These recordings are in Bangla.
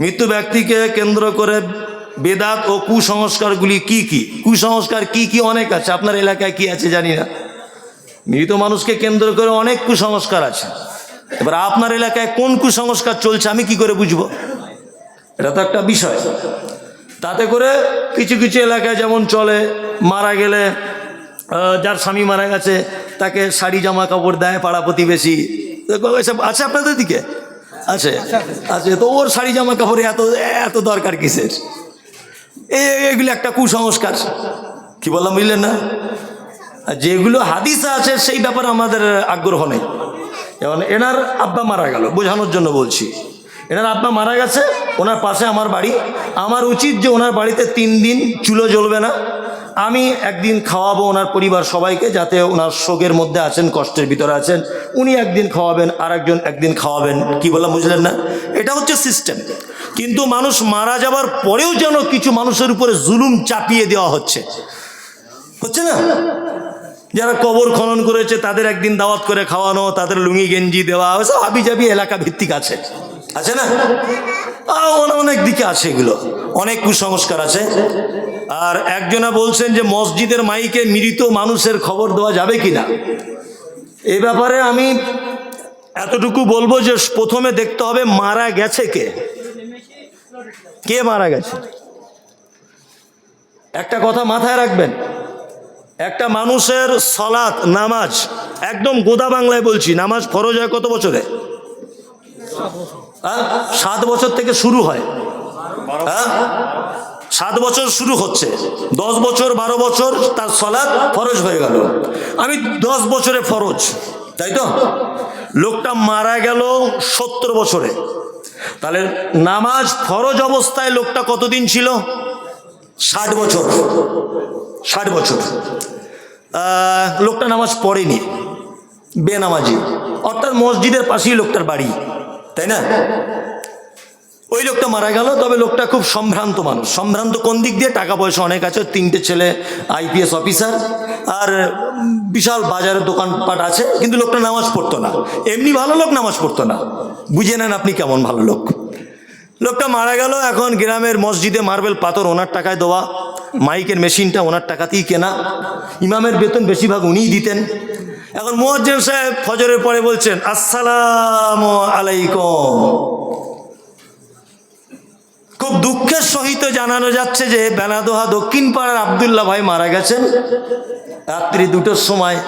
মৃত্যু ব্যক্তিকে কেন্দ্র করে বেদাত ও কুসংস্কারগুলি কি কি? কুসংস্কার কি কি অনেক আছে? আপনার এলাকায় কি আছে জানি না। মৃত মানুষকে কেন্দ্র করে অনেক কুসংস্কার আছে। এবার আপনার এলাকায় কোন কুসংস্কার চলছে আমি কি করে বুঝব? এটা তো একটা বিষয়। তাতে করে কিছু কিছু এলাকায় যেমন চলে, মারা গেলে যার স্বামী মারা গেছে, তাকে শাড়ি, জামা কাপড় দেয় পাড়া প্রতিবেশী। এসব আছে আপনাদের দিকে? আছে আছে। তো ওর শাড়ি জামা কাপড়ে এত এত দরকার কিসের? এগুলো একটা কুসংস্কার। কি বললাম, বুঝলেন না? যেগুলো হাদিসে আছে, সেই ব্যাপারে আমাদের আগ্রহ নেই। যেমন এনার আব্বা মারা গেল, বোঝানোর জন্য বলছি। এনার আব্বা মারা গেছে, ওনার পাশে আমার বাড়ি। আমার উচিত যে ওনার বাড়িতে তিন দিন চুলো জ্বলবে না। আমি একদিন খাওয়াবো ওনার পরিবার সবাইকে যাতে ওনার শোকের মধ্যে আছেন, কষ্টের ভিতরে আছেন। উনি একদিন খাওয়াবেন আর একজন একদিন খাওয়াবেন। কি বললাম, বুঝলেন না? এটা হচ্ছে সিস্টেম। কিন্তু মানুষ মারা যাবার পরেও যেন কিছু মানুষের উপরে জুলুম চাপিয়ে দেওয়া হচ্ছে। হচ্ছে না? যারা কবর খনন করেছে, তাদের একদিন দাওয়াত করে খাওয়ানো, তাদের লুঙ্গি গেঞ্জি দেওয়া সব হাবি জাবি এলাকা ভিত্তিক আছে। আছে না? অনেক দিকে আছে এগুলো। অনেক কুসংস্কার আছে। আর একজনা বলছেন যে মসজিদের মাইকে মৃত মানুষের খবর দেওয়া যাবে কি না এ ব্যাপারে আমি এতটুকু বলব যে প্রথমে দেখতে হবে মারা গেছে কে। কে মারা গেছে? একটা কথা মাথায় রাখবেন। একটা মানুষের সলাত, নামাজ, একদম গোদা বাংলায় বলছি, নামাজ ফরজ হয় কত বছরে? হ্যাঁ? সাত বছর থেকে শুরু হয়। হ্যাঁ? সাত বছর শুরু হচ্ছে। দশ বছর বারো বছর তার সলাদ ফরজ হয়ে গেল। আমি দশ বছরে ফরজ তাই তো? লোকটা মারা গেল সত্তর বছরে। তাহলে নামাজ ফরজ অবস্থায় লোকটা কতদিন ছিল? ষাট বছর। ষাট বছর। লোকটা নামাজ পড়েনি। বেনামাজি। অর্থাৎ মসজিদের পাশেই লোকটার বাড়ি। তাই না? ওই লোকটা মারা গেল, তবে লোকটা খুব সম্ভ্রান্ত মানুষ। সম্ভ্রান্ত কোন দিক দিয়ে? টাকা পয়সা অনেক আছে, তিনটে ছেলে আইপিএস অফিসার, আর বিশাল বাজারের দোকানপাট আছে, কিন্তু লোকটা নামাজ পড়তো না। এমনি ভালো লোক নামাজ পড়তো না। বুঝে নেন আপনি কেমন ভালো লোক। লোকটা মারা গেল, এখন গ্রামের মসজিদে মার্বেল পাথর ওনার টাকায় দেওয়া, মাইকের মেশিনটা ওনার টাকাতেই কেনা। ইমামের বেতন বেশিরভাগ উনিই দিতেন। এখন মোয়াজ্জেম সাহেব ফজরের পরে বলছেন আসসালাম আলাইকুম। খুব দুঃখের সহিত জানানো যাচ্ছে যে বেনাদোহা দক্ষিণ পাড়ার আবদুল্লাহ ভাই মারা গেছেন। রাত্রি দুটোর সময়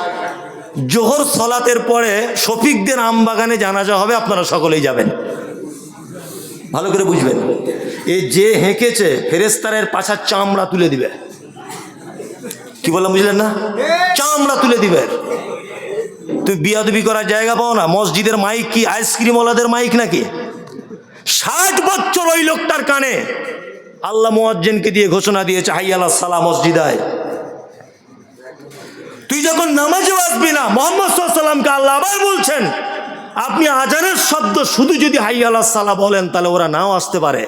জোহর সলাতের পরে শফিকদের আমবাগানে জানাজা হবে আপনারা সকলেই যাবেন। ভালো করে বুঝবেন। এ যে হেঁকেছে ফেরেস্তারের পাছার চামড়া তুলে দিবে। কি বললাম বুঝলেন না? চামড়া তুলে দিবে। তুই বিয়াদবি করার জায়গা পাও না? মসজিদের মাইক কি? আইসক্রিম ওলাদের মাইক নাকি? ষাট বছর ওই লোকটার কানে। আল্লাহ মোয়াজ্জেনকে দিয়ে ঘোষণা দিয়েছে, হাই আল্লাহ সালা মসজিদায়। তুই যখন নামাজে আসবি না, মোহাম্মদ সাল্লামকে আল্লাহ আবার বলছেন, আপনি আজানের শব্দ শুধু যদি হাই আল্লাহ সালা বলেন, তাহলে ওরা নাও আসতে পারে।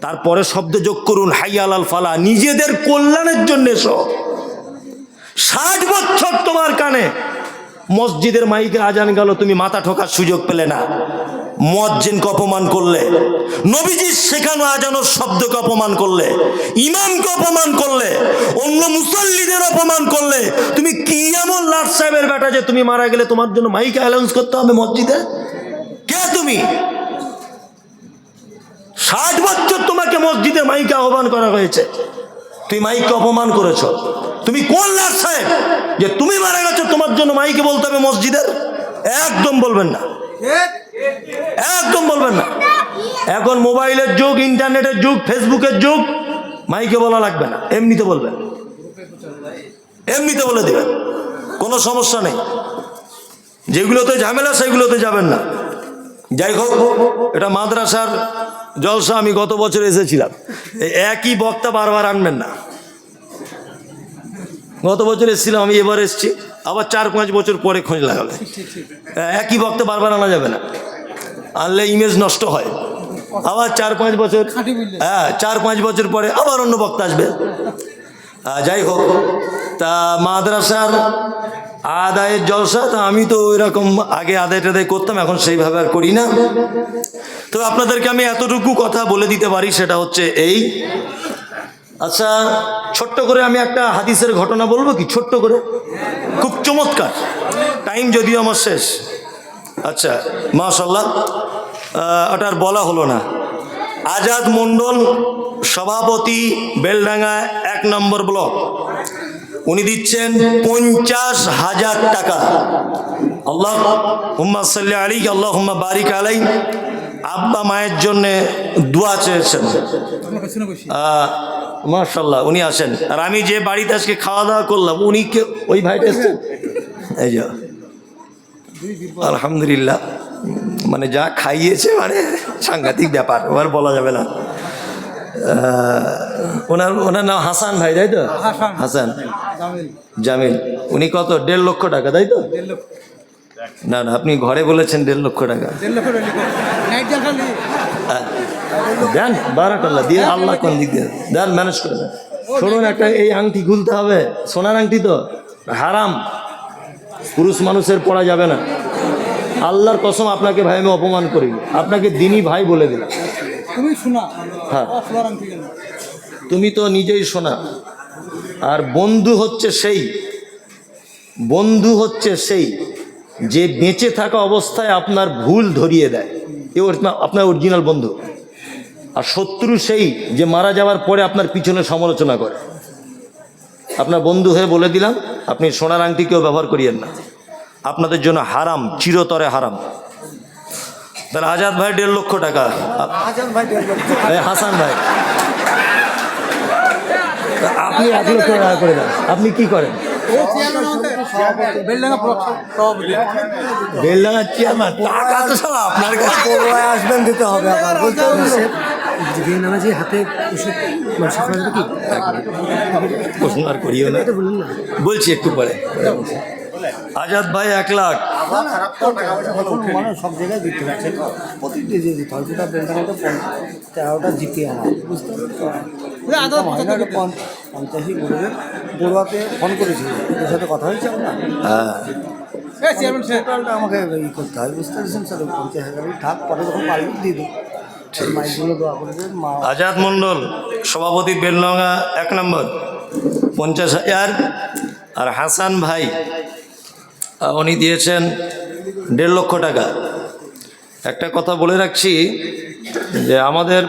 তারপরে শব্দ যোগ করুন, হাই আলাল ফালা, নিজেদের কল্যাণের জন্য এসো। ষাট বছর তোমার কানে। মসজিদের মাইকে আজান গেল, তুমি মাথা ঠোকার সুযোগ পেলে না। মজ্জেনকে অপমান করলে? নবীজির শেখানো আজানোর শব্দকে অপমান করলে। ইমামকে অপমান করলে। অন্য মুসল্লিদের অপমান করলে। তুমি কি এমন লাট সাহেবের বেটা যে তুমি মারা গেলে তোমার জন্য মাইকে অ্যালাউন্স করতে হবে মসজিদে? কে তুমি? ষাট বছর তোমাকে মসজিদে মাইকে আহ্বান করা হয়েছে। তুই মাইককে অপমান করেছ। তুমি কোন লাট সাহেব? যে তুমি মারা গেছো, তোমার জন্য মাইকে বলতে হবে মসজিদের? একদম বলবেন না। একদম বলবেন না। এখন মোবাইলের যুগ, ইন্টারনেটের যুগ, ফেসবুকের যুগ মাইকে বলা লাগবে না। এমনিতে বলবেন। এমনিতে বলে দেবেন। কোনো সমস্যা নেই। যেগুলোতে ঝামেলা, সেগুলোতে যাবেন না। যাই হোক এটা মাদ্রাসার জলসা আমি গত বছর এসেছিলাম। একই বক্তা বারবার আনবেন না। গত বছর এসেছিলাম আমি এবার এসেছি আবার চার পাঁচ বছর পরে খোঁজ লাগাবে একই বক্তা বারবার আনা যাবে না। আনলে ইমেজ নষ্ট হয়। আবার চার পাঁচ বছর হ্যাঁ চার পাঁচ বছর পরে আবার অন্য বক্তা আসবে। যাই হোক তা মাদ্রাসার আদায়ের জলসা তো আমি তো ওই রকম আগে আদায় টাদায় করতাম এখন সেইভাবে আর করি না। তো আপনাদেরকে আমি এতটুকু কথা বলে দিতে পারি সেটা হচ্ছে এই। আচ্ছা ছোট্ট করে আমি একটা হাদিসের ঘটনা বলব কি? ছোট্ট করে। খুব চমৎকার। টাইম যদিও আমার শেষ। আচ্ছা মাশাল্লাহ আহ, ওটা আর বলা হলো না। আজাদ মণ্ডল সভাপতি বেলডাঙ্গা এক নম্বর ব্লক। উনি দিচ্ছেন পঞ্চাশ হাজার টাকা। আল্লাহ হুম্মা সাল্লি আলী আল্লাহ হুম্মা বারিক আলাই আব্বা মায়ের জন্যে দোয়া চেয়েছেন। মার্শাল্লাহ উনি আসেন। আর আমি যে বাড়িতে আজকে খাওয়া দাওয়া করলাম উনি কে ওই ভাইটা এসছেন এই যা আলহামদুলিল্লাহ। মানে যা খাইয়েছে মানে সাংঘাতিক ব্যাপার ওর বলা যাবে না। ওনার ওনার নাম হাসান ভাই তাই তো? হাসান। জামিল। উনি কত? দেড় লক্ষ টাকা তাই তো? না না আপনি ঘরে বলেছেন দেড় লক্ষ টাকা। হ্যাঁ। দেন বারাকাল্লাহ দিয়ে আল্লাহ কোন দিক দিয়ে। দেন ম্যানেজ করে দেন। শুনুন একটা এই আংটি খুলতে হবে। সোনার আংটি তো? হারাম। পুরুষ মানুষের পড়া যাবে না। আল্লাহর কসম আপনাকে ভাই আমি অপমান করি। আপনাকে দিনই ভাই বলে দিলাম তুমি শোনা। হ্যাঁ। তুমি তো নিজেই শোনা। আর বন্ধু হচ্ছে সেই। বন্ধু হচ্ছে সেই যে বেঁচে থাকা অবস্থায় আপনার ভুল ধরিয়ে দেয়। এ আপনার অরিজিনাল বন্ধু। আর শত্রু সেই যে মারা যাওয়ার পরে আপনার পিছনে সমালোচনা করে। আপনার বন্ধু হয়ে বলে দিলাম আপনি সোনার আংটি কেউ ব্যবহার করিয়েন না। আপনাদের জন্য হারাম চিরতরে হারাম। তাহলে আজাদ ভাই দেড় লক্ষ টাকা। হাসান ভাই। আপনি এক লক্ষ টাকা করে দেন। আপনি কি করেন? ও চেয়ারম্যান বেলডাঙ্গা চেয়ারম্যান টাকা তো সব আপনার কাছে। পড়ুয়ায় আসবেন দিতে হবে আবার বুঝতে পারছেন? নামাজি হাতে ওষুধ মানুষ করা কি? প্রশ্ন আর করিও না। বলছি একটু পরে। আজাদ ভাই এক লাখ। মানে সব জায়গায় দিতে পারছে প্রতিটি দিতে হয় যেটা বেলডাঙ্গাতে তেরোটা জিপি আমার বুঝতে পঞ্চাশি বড়ুয়াতে ফোন করেছিল ওদের সাথে কথা হয়েছে আপনার? হ্যাঁ। টোটালটা আমাকে ই করতে হয় বুঝতে পারছেন স্যার পঞ্চাশ হাজারই থাক পরে যখন পারবি দিয়ে দেবো আজাদ মণ্ডল সভাপতি বেলডাঙ্গা এক নম্বর। পঞ্চাশ হাজার। আর হাসান ভাই উনি দিয়েছেন দেড় লক্ষ টাকা। একটা কথা বলে রাখছি যে আমাদের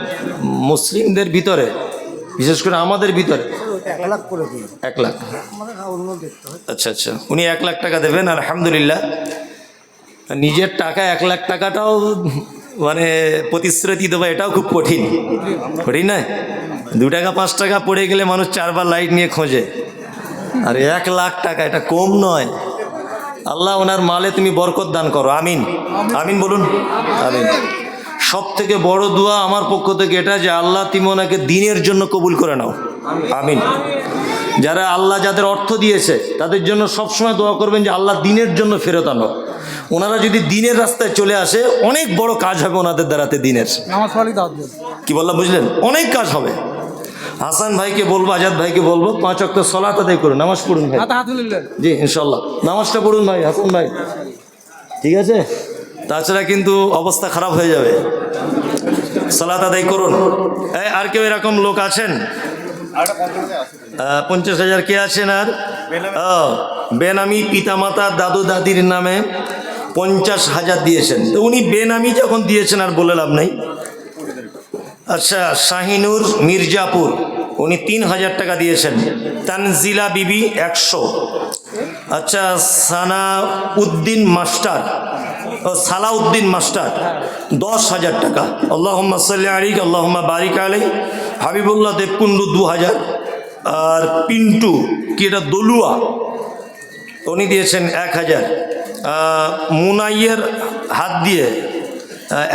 মুসলিমদের ভিতরে বিশেষ করে আমাদের ভিতরে? এক লাখ করে দিন। এক লাখ। আমাদের অন্য দেখতে আচ্ছা আচ্ছা। উনি এক লাখ টাকা দেবেন আলহামদুলিল্লাহ। নিজের টাকা এক লাখ টাকাটাও মানে প্রতিশ্রুতি দেবো এটাও খুব কঠিন। কঠিন না দু টাকা পাঁচ টাকা পড়ে গেলে মানুষ চারবার লাইট নিয়ে খোঁজে। আর এক লাখ টাকা এটা কম নয়। আল্লাহ ওনার মালে তুমি বরকত দান করো। আমিন। আমিন বলুন। আমিন। সব থেকে বড় দোয়া আমার পক্ষ থেকে এটা যে আল্লাহ তুমি ওনাকে দিনের জন্য কবুল করে নাও। আমিন। যারা আল্লাহ যাদের অর্থ দিয়েছে তাদের জন্য সবসময় দোয়া করবেন যে আল্লাহ দিনের জন্য ফেরত আনো। ওনারা যদি দিনের রাস্তায় চলে আসে অনেক বড় কাজ হবে ওনাদের দ্বারাতে দিনের। কি বললাম বুঝলেন? অনেক কাজ হবে। হাসান ভাইকে বলব আজাদ ভাইকে বলব পাঁচ অক্ট সলাত আদায় করুন নামাজ পড়ুন ভাই। জি ইনশাল্লাহ নামাজটা পড়ুন ভাই হাসান ভাই। ঠিক আছে? তাছাড়া কিন্তু অবস্থা খারাপ হয়ে যাবে। সালাত আদায় করুন। আর কেউ এরকম লোক আছেন? পঞ্চাশ হাজার কে আছেন আর? বেনামি পিতামাতা দাদু দাদির নামে পঞ্চাশ হাজার দিয়েছেন। তো উনি বেনামি যখন দিয়েছেন আর বলে লাভ নাই। আচ্ছা শাহিনুর মির্জাপুর উনি তিন হাজার টাকা দিয়েছেন। তানজিলা বিবি একশো। আচ্ছা সানা উদ্দিন মাস্টার সালাউদ্দিন মাস্টার, দশ হাজার টাকা। আল্লাহম্মা সাল্লি আলিক আল্লাহম্মা বারিক আলাই হাবিবুল্লাহ দেবকুন্ডু দু হাজার। আর পিন্টু, কি এটা দলুয়া? উনি দিয়েছেন এক হাজার। মুনাইয়ের হাত দিয়ে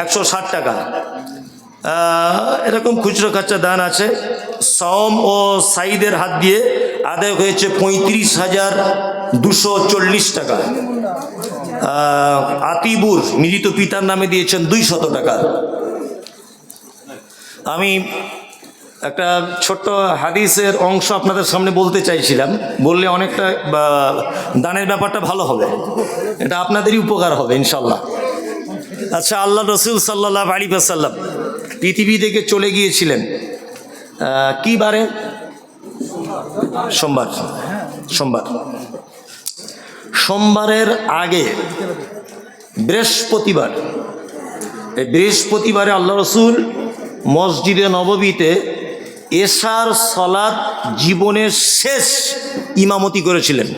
একশো ষাট টাকা। এরকম খুচরো খাচ্চা দান আছে। সম ও সাইদের হাত দিয়ে আদায় হয়েছে পঁয়ত্রিশ হাজার দুশো চল্লিশ টাকা। আতিবুর মৃত পিতার নামে দিয়েছেন দুই শত টাকা। আমি একটা ছোট্ট হাদিসের অংশ আপনাদের সামনে বলতে চাইছিলাম। বললে অনেকটা দানের ব্যাপারটা ভালো হবে। এটা আপনাদেরই উপকার হবে, ইনশাল্লাহ। আচ্ছা আল্লাহ রসুল সাল্লাহ আলী সাল্লাম পৃথিবী থেকে চলে গিয়েছিলেন কি বারে? সোমবার সোমবার। সোমবারের আগে, বৃহস্পতিবার, এই বৃহস্পতিবারে আল্লাহ রসুল মসজিদে নববীতে এশার সলাদ জীবনের শেষ ইমামতি করেছিলেন।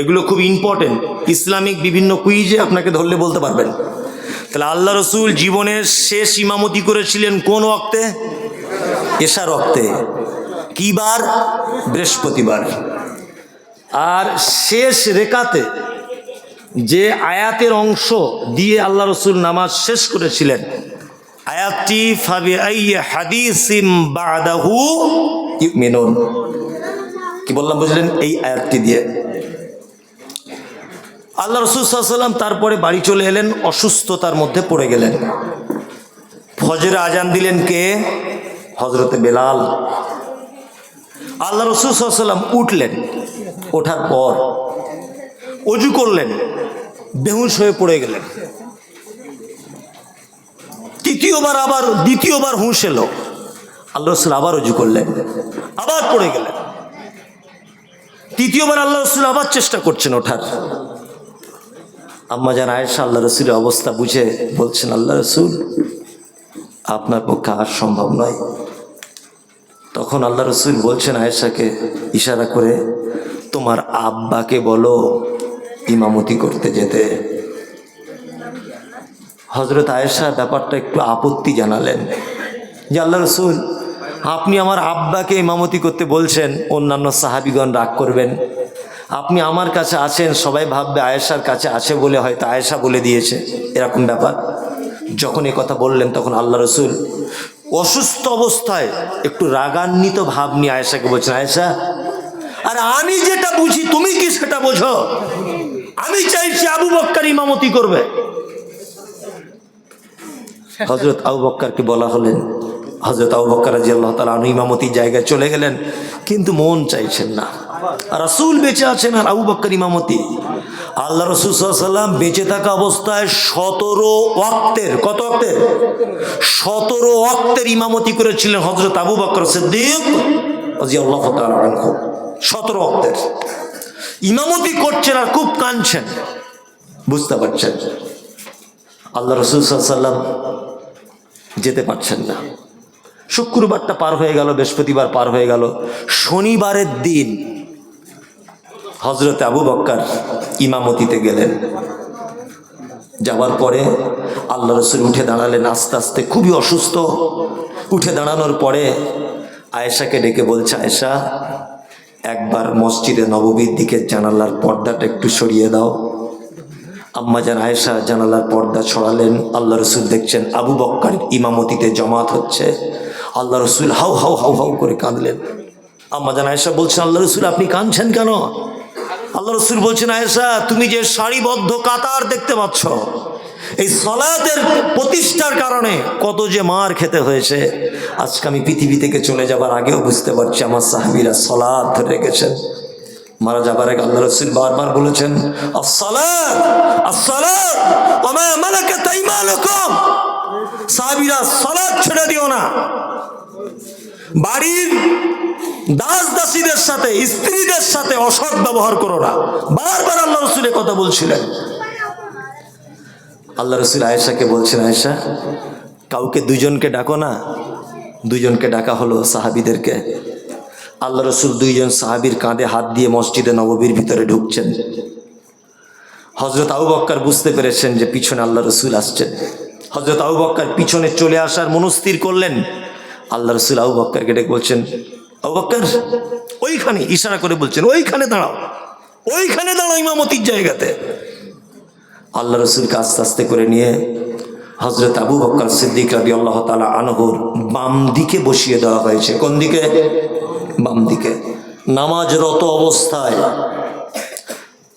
এগুলো খুব ইম্পর্টেন্ট ইসলামিক বিভিন্ন কুইজে আপনাকে ধরলে বলতে পারবেন। তাহলে আল্লাহ রসুল জীবনের শেষ ইমামতি করেছিলেন কোন অক্তে এশার অক্তে কি বার বৃহস্পতিবার। আর শেষ রেখাতে যে আয়াতের অংশ দিয়ে আল্লাহ রসুল নামাজ শেষ করেছিলেন, আয়াতটি ফাবি হাদিসিম বাদাহু ইউমিনুন। কি বললাম, বুঝলেন? এই আয়াতটি দিয়ে। আল্লাহ রসুল সাল্লাম তারপরে বাড়ি চলে এলেন, অসুস্থতার মধ্যে পড়ে গেলেন। ফজরে আজান দিলেন কে? হজরতে বেলাল। আল্লাহ রসুল উঠলেন। ওঠার পর অজু করলেন, বেহুশ হয়ে পড়ে গেলেন। তৃতীয়বার আবার, দ্বিতীয়বার হুঁশ এলো। আল্লাহ রসুল আবার অজু করলেন, আবার পড়ে গেলেন। তৃতীয়বার আল্লাহ রসুল আবার চেষ্টা করছেন ওঠার। আম্মা জান আয়েশা আল্লাহ রসুলের অবস্থা বুঝে বলছেন, আল্লাহ রসুল, আপনার পক্ষে আর সম্ভব নয়। তখন আল্লাহ রসুল বলছেন আয়েশাকে ইশারা করে তোমার আব্বাকে বলো ইমামতি করতে যেতে। হজরত আয়েশা ব্যাপারটা একটু আপত্তি জানালেন। যে আল্লাহ রসুল, আপনি আমার আব্বাকে ইমামতি করতে বলছেন, অন্যান্য সাহাবিগণ রাগ করবেন। আপনি আমার কাছে আছেন, সবাই ভাববে আয়েশার কাছে আছে বলে হয়তো আয়েশা বলে দিয়েছে। এরকম ব্যাপার। যখন এ কথা বললেন, তখন আল্লাহ রসুল অসুস্থ অবস্থায় একটু রাগান্বিত ভাব নিয়ে আয়েশাকে বলছেন, আয়েশা আর আমি যেটা বুঝি, তুমি কি সেটা বোঝো? আমি চাইছি আবু বক্কার ইমামতি করবে। হজরত আবু বক্কারকে বলা হলেন হজরত আবু বক্কর রাজি আল্লাহ তালা ইমামতির জায়গায় চলে গেলেন, কিন্তু মন চাইছেন না। রাসুল বেঁচে আছেন আর আবু বক্কর ইমামতি। আল্লাহ রসুল সাল্লাম বেঁচে থাকা অবস্থায় সতেরো ওয়াক্তের, কত ওয়াক্তের? সতেরো ওয়াক্তের ইমামতি করেছিলেন হজরত আবু বক্কর সিদ্দিক রাজি আল্লাহ সতেরো ওয়াক্তের ইমামতি করছেন আর খুব কাঁদছেন। বুঝতে পারছেন? আল্লাহ রসুল সাল্লাম যেতে পারছেন না। শুক্রবারটা পার হয়ে গেল, বৃহস্পতিবার পার হয়ে গেল। শনিবারের দিন হজরত আবু বক্কার ইমামতিতে গেলেন। যাওয়ার পরে আল্লাহ রসুল উঠে দাঁড়ালেন আস্তে আস্তে, খুবই অসুস্থ। উঠে দাঁড়ানোর পরে আয়েশাকে ডেকে বলছে, আয়েশা একবার মসজিদে নববীর দিকে জানালার পর্দাটা একটু সরিয়ে দাও। আম্মা জান আয়েশা জানালার পর্দা ছড়ালেন আল্লাহ রসুল দেখছেন আবু বক্কার ইমামতিতে জমাত হচ্ছে। আল্লাহ রসুল হাউ হাউ হাউ হাউ করে কাঁদলেন। আম্মা জান আয়েশা বলছেন, আল্লাহ রসুল, আপনি কাঁদছেন কেন? আল্লাহ রসুল বলছেন, আয়েশা, তুমি যে সারিবদ্ধ কাতার দেখতে পাচ্ছ এই সলাতের প্রতিষ্ঠার কারণে কত যে মার খেতে হয়েছে। আজকে আমি পৃথিবী থেকে চলে যাবার আগেও বুঝতে পারছি আমার সাহাবিরা সলাদ ধরে রেখেছেন। মারা যাবার আগে আল্লাহ রসুল বারবার বলেছেন সাহাবীরা সালাত ছেড়ে দিও না। বাড়ির দাস দাসীদের সাথে, স্ত্রীদের সাথে অসৎ ব্যবহার করো না। বারবার আল্লাহ রসুলের কথা বলছিলেন। আল্লাহ রসুল আয়েশাকে বলছেন, আয়েশা, কাউকে দুজনকে ডাকো না, দুজনকে ডাকা হলো সাহাবিদেরকে। আল্লাহ রসুল দুইজন সাহাবির কাঁধে হাত দিয়ে মসজিদে নববীর ভিতরে ঢুকছেন। হজরত আবু বুঝতে পেরেছেন যে পিছনে আল্লাহ রসুল আসছেন। হজরত আবু পিছনে চলে আসার মনস্থির করলেন। আল্লাহ রসুল আবু বক্করকে ডেকে বলছেন, আবু ওইখানে, ইশারা করে বলছেন, ওইখানে দাঁড়াও ওইখানে দাঁড়াও ইমামতির জায়গাতে। আল্লাহ রসুলকে আস্তে আস্তে করে নিয়ে হজরত আবু বক্কর সিদ্দিক রাবি আল্লাহ তালা আনহুর বাম দিকে বসিয়ে দেওয়া হয়েছে। কোন দিকে? বাম দিকে। নামাজরত অবস্থায়।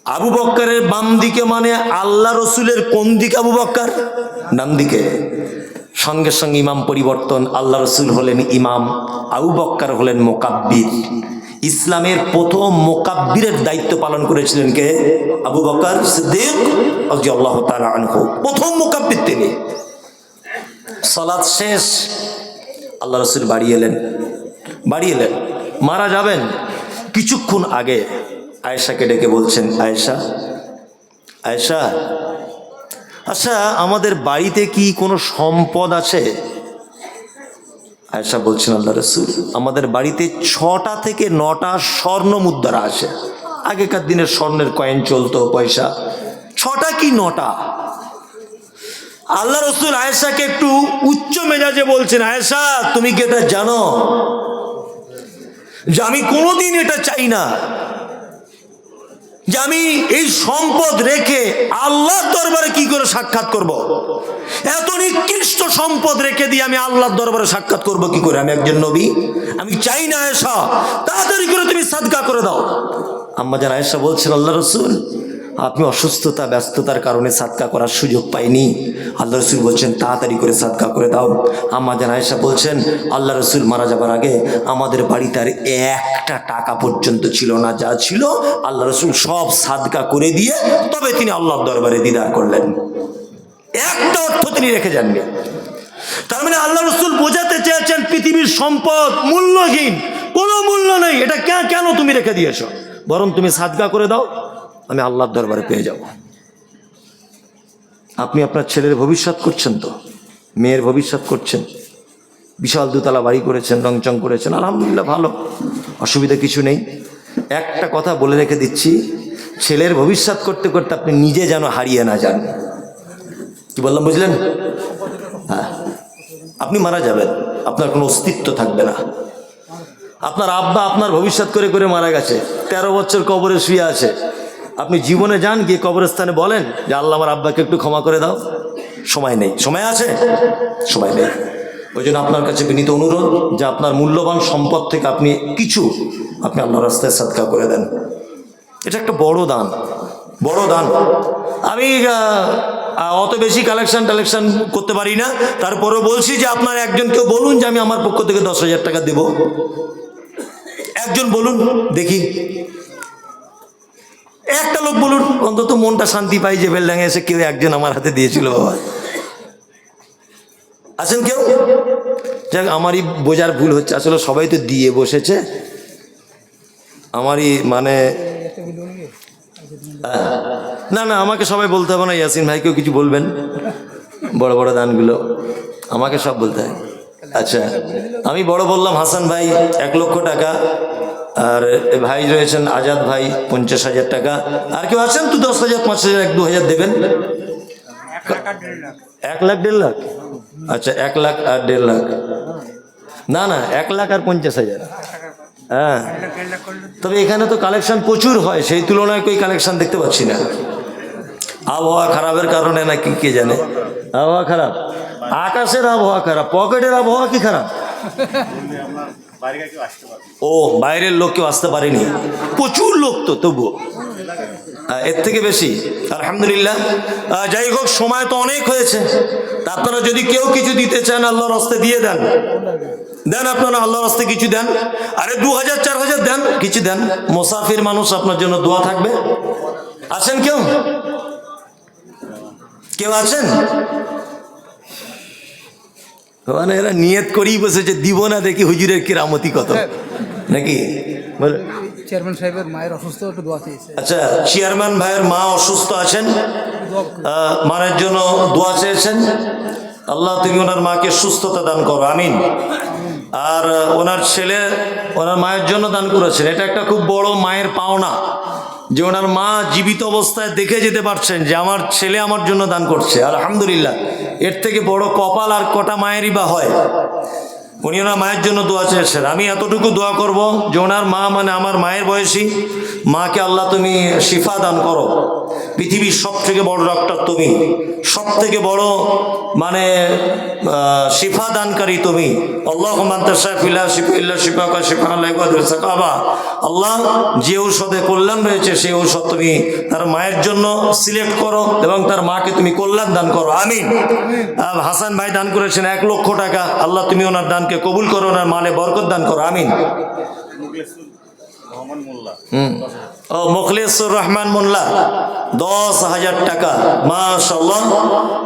আবু বক্কারের বাম দিকে মানে আল্লাহ রসুলের কোন দিকে আবু বক্কার ডান দিকে। সঙ্গে সঙ্গে ইমাম পরিবর্তন, আল্লাহ রসুল হলেন ইমাম, আবু বক্কার হলেন মোকাব্বির। ইসলামের প্রথম মোকাব্বিরের দায়িত্ব পালন করেছিলেন কে? আবু বকর সিদ্দিক প্রথম মোকাব্বির তিনি। সালাত শেষ। আল্লাহ রসুল বাড়ি এলেন। বাড়ি এলেন। মারা যাবেন। কিছুক্ষণ আগে আয়েশাকে ডেকে বলছেন, আয়েশা আয়েশা আচ্ছা আমাদের বাড়িতে কি কোনো সম্পদ আছে? আয়েশা বলছেন, আল্লাহ রসুল, আমাদের বাড়িতে ছটা থেকে নটা স্বর্ণ মুদ্রা আসে। আগেকার দিনের স্বর্ণের কয়েন চলতো পয়সা। ছটা কি নটা? আল্লাহ রসুল আয়েশাকে একটু উচ্চ মেজাজে বলছেন, আয়েশা, তুমি কি এটা জানো? যে আমি কোনোদিন এটা চাই না। যে আমি এই সম্পদ রেখে আল্লাহর দরবারে কি করে সাক্ষাৎ করব। এত নিকৃষ্ট সম্পদ রেখে দিয়ে আমি আল্লাহর দরবারে সাক্ষাৎ করব কি করে? আমি একজন নবী, আমি চাই না এসা তাড়াতাড়ি করে তুমি সাদকা করে দাও। আম্মা জান আয়েশা বলছেন আল্লাহ রসুল আপনি অসুস্থতা, ব্যস্ততার কারণে সাদকা করার সুযোগ পাইনি। আল্লাহ রসুল বলছেন, তাড়াতাড়ি করে সাদকা করে দাও। আম্মা জান আয়েশা বলছেন, আল্লাহ রসুল মারা যাবার আগে আমাদের বাড়িতে আর একটা টাকা পর্যন্ত ছিল না, যা ছিল আল্লাহ রসুল সব সাদকা করে দিয়ে তবে তিনি আল্লাহর দরবারে দিদার করলেন। একটা অর্থ তিনি রেখে যাননি। তার মানে আল্লাহ রসুল বোঝাতে চেয়েছেন, পৃথিবীর সম্পদ মূল্যহীন, কোনো মূল্য নেই। এটা কেন কেন তুমি রেখে দিয়েছ? বরং তুমি সাদকা করে দাও। আমি আল্লাহর দরবারে পেয়ে যাব। আপনি আপনার ছেলের ভবিষ্যৎ করছেন তো? মেয়ের ভবিষ্যৎ করছেন? বিশাল দুতলা বাড়ি করেছেন, রংচং করেছেন, আলহামদুলিল্লাহ ভালো। অসুবিধা কিছু নেই। একটা কথা বলে রেখে দিচ্ছি, ছেলের ভবিষ্যৎ করতে করতে আপনি নিজে যেন হারিয়ে না যান। কি বললাম, বুঝলেন? হ্যাঁ। আপনি মারা যাবেন, আপনার কোনো অস্তিত্ব থাকবে না। আপনার আব্বা আপনার ভবিষ্যৎ করে করে মারা গেছে, তেরো বছর কবরে শুয়ে আছে। আপনি জীবনে যান গিয়ে কবরস্থানে বলেন, যে আল্লাহ আমার আব্বাকে একটু ক্ষমা করে দাও। সময় নেই। সময় আছে? সময় নেই। ওই জন্য আপনার কাছে বিনীত অনুরোধ যে আপনার মূল্যবান সম্পদ থেকে আপনি কিছু আপনি আল্লাহ রাস্তায় সাদকা করে দেন। এটা একটা বড় দান। বড় দান। আমি অত বেশি কালেকশন টালেকশন করতে পারি না। তারপরেও বলছি যে আপনার একজনকে বলুন যে আমি আমার পক্ষ থেকে দশ হাজার টাকা দেব। একজন বলুন, দেখি। একটা লোক বলুন, অন্তত মনটা শান্তি পাই যে বেলডাঙে এসে কেউ একজন আমার হাতে দিয়েছিল বাবা। আছেন কেউ? যাক, আমারই বোঝার ভুল হচ্ছে। আসলে সবাই তো দিয়ে বসেছে। আমারই মানে হ্যাঁ। না না, আমাকে সবাই বলতে হবে না, ইয়াসিন ভাইকেও কিছু বলবেন। বড় বড় দানগুলো। আমাকে সব বলতে হয়। আচ্ছা আমি বড় বললাম, হাসান ভাই, এক লক্ষ টাকা। আর ভাই রয়েছেন আজাদ ভাই, পঞ্চাশ হাজার টাকা। আর কেউ আছেন তো দশ হাজার, পাঁচ হাজার, এক, দু হাজার দেবেন? এক লাখ, দেড় লাখ? আচ্ছা এক লাখ আর দেড় লাখ। না না, এক লাখ আর পঞ্চাশ হাজার। হ্যাঁ। তবে এখানে তো কালেকশন প্রচুর হয়, সেই তুলনায় কই কালেকশন দেখতে পাচ্ছি না। আবহাওয়া খারাপের কারণে নাকি কে জানে? আবহাওয়া খারাপ। আকাশের আবহাওয়া খারাপ, পকেটের আবহাওয়া কি খারাপ? ও, বাইরের লোক কেউ আসতে পারেনি। প্রচুর লোক তো তবু এর থেকে বেশি। আলহামদুলিল্লাহ। যাই হোক, সময় তো অনেক হয়েছে। আপনারা যদি কেউ কিছু দিতে চান, আল্লাহর হস্তে দিয়ে দেন। দেন আপনারা, আল্লাহর হস্তে কিছু দেন। আরে দু হাজার চার হাজার দেন, কিছু দেন। মোসাফির মানুষ আপনার জন্য দোয়া থাকবে। আছেন কেউ? কেউ আছেন? মানে এরা নিয়ত করেই বসেছে দিব না দেখি হুজুরের কিরামতি কত। নাকি? বলে। চেয়ারম্যান সাহেবের মায়ের অসুস্থ একটু দোয়া চেয়েছে। আচ্ছা চেয়ারম্যান ভাইয়ের মা অসুস্থ আছেন? মায়ের জন্য দোয়া চেয়েছেন? আল্লাহ তুমি ওনার মাকে সুস্থতা দান করো আমিন। আর ওনার ছেলে ওনার মায়ের জন্য দান করেছেন। এটা একটা খুব বড় মায়ের পাওনা। যে ওনার মা জীবিত অবস্থায় দেখে যেতে পারছেন যে আমার ছেলে আমার জন্য দান করছে, আলহামদুলিল্লাহ। এর থেকে বড় কপাল আর কটা মায়েরই বা হয়? উনি ওনার মায়ের জন্য দোয়া চেয়েছেন। আমি এতটুকু দোয়া করব যে ওনার মা মানে আমার মায়ের বয়সী। মাকে আল্লাহ তুমি শিফা দান করো। পৃথিবীর সব থেকে বড় ডক্টর তুমি। সব থেকে বড় মানে শিফা দানকারী তুমি। আল্লাহ মান্তাশাফিল্লা শিফিল্লা শিফাকা শিফা আল্লাহ যে ঔষধে কল্যাণ রয়েছে, সেই ঔষধ তুমি তার মায়ের জন্য সিলেক্ট করো এবং তার মাকে তুমি কল্যাণ দান করো। আমিন। হাসান ভাই দান করেছেন এক লক্ষ টাকা। আল্লাহ তুমি ওনার দানকে কবুল করো, ওনার মালে বরকত দান করো। আমিন। ও মুখলেসুর রহমান মোল্লা। দশ হাজার টাকা। মাশাল্লাহ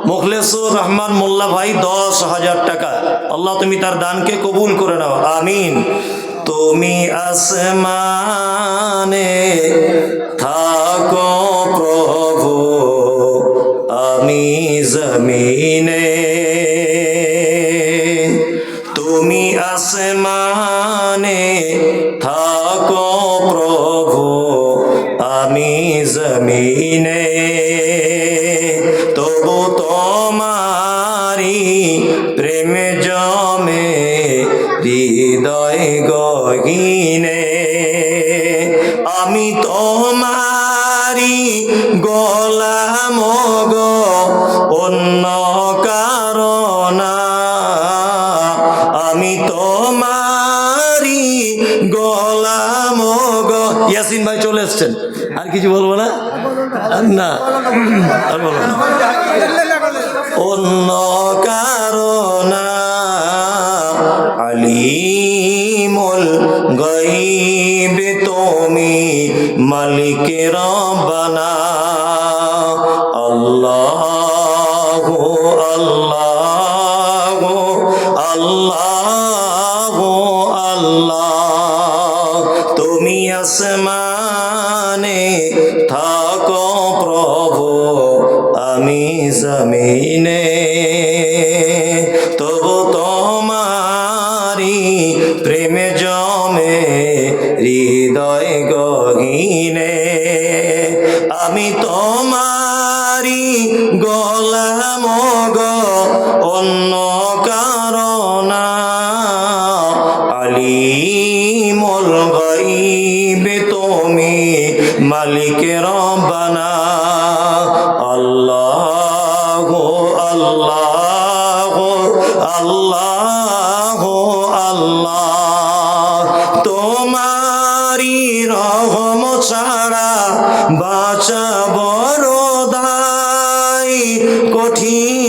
মুখলেসুর রহমান মোল্লা ভাই, দশ হাজার টাকা। আল্লাহ, তুমি তার দানকে কবুল করে নাও। আমিন। তুমি আসমানে থাকো প্রভু। আমি জমিনে ইয়াসিন ভাই চলে এসছেন। আর কিছু বলব না? না। আর না। অন্য কারণা আলিমুল গাইব তুমি মালিক রব্বানা। আল্লাহ আল্লাহ। আমি জমিনে তবু তোমারি প্রেমে জমে হৃদয় গগিনে আমি তোমারি দায় কঠিন